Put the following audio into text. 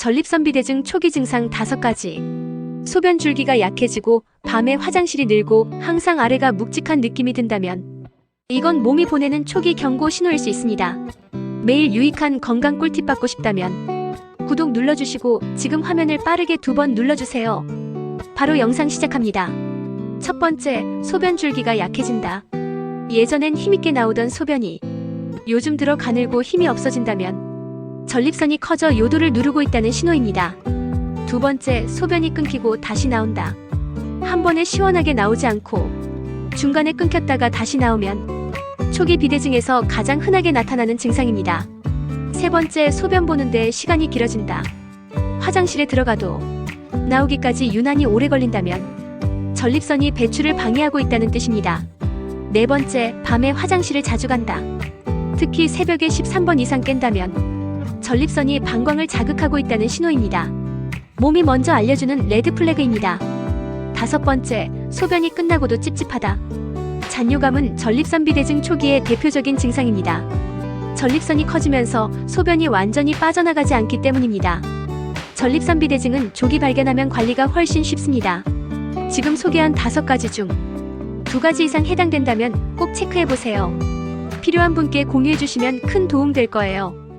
전립선 비대증 초기 증상 5가지. 소변 줄기가 약해지고 밤에 화장실이 늘고 항상 아래가 묵직한 느낌이 든다면 이건 몸이 보내는 초기 경고 신호일 수 있습니다. 매일 유익한 건강 꿀팁 받고 싶다면 구독 눌러주시고 지금 화면을 빠르게 두 번 눌러주세요. 바로 영상 시작합니다. 첫 번째, 소변 줄기가 약해진다. 예전엔 힘있게 나오던 소변이 요즘 들어 가늘고 힘이 없어진다면 전립선이 커져 요도를 누르고 있다는 신호입니다. 두 번째, 소변이 끊기고 다시 나온다. 한 번에 시원하게 나오지 않고 중간에 끊겼다가 다시 나오면 초기 비대증에서 가장 흔하게 나타나는 증상입니다. 세 번째, 소변 보는데 시간이 길어진다. 화장실에 들어가도 나오기까지 유난히 오래 걸린다면 전립선이 배출을 방해하고 있다는 뜻입니다. 네 번째, 밤에 화장실을 자주 간다. 특히 새벽에 13번 이상 깬다면 전립선이 방광을 자극하고 있다는 신호입니다. 몸이 먼저 알려주는 레드 플래그입니다. 다섯 번째, 소변이 끝나고도 찝찝하다. 잔뇨감은 전립선 비대증 초기의 대표적인 증상입니다. 전립선이 커지면서 소변이 완전히 빠져나가지 않기 때문입니다. 전립선 비대증은 조기 발견하면 관리가 훨씬 쉽습니다. 지금 소개한 다섯 가지 중 두 가지 이상 해당된다면 꼭 체크해 보세요. 필요한 분께 공유해 주시면 큰 도움 될 거예요.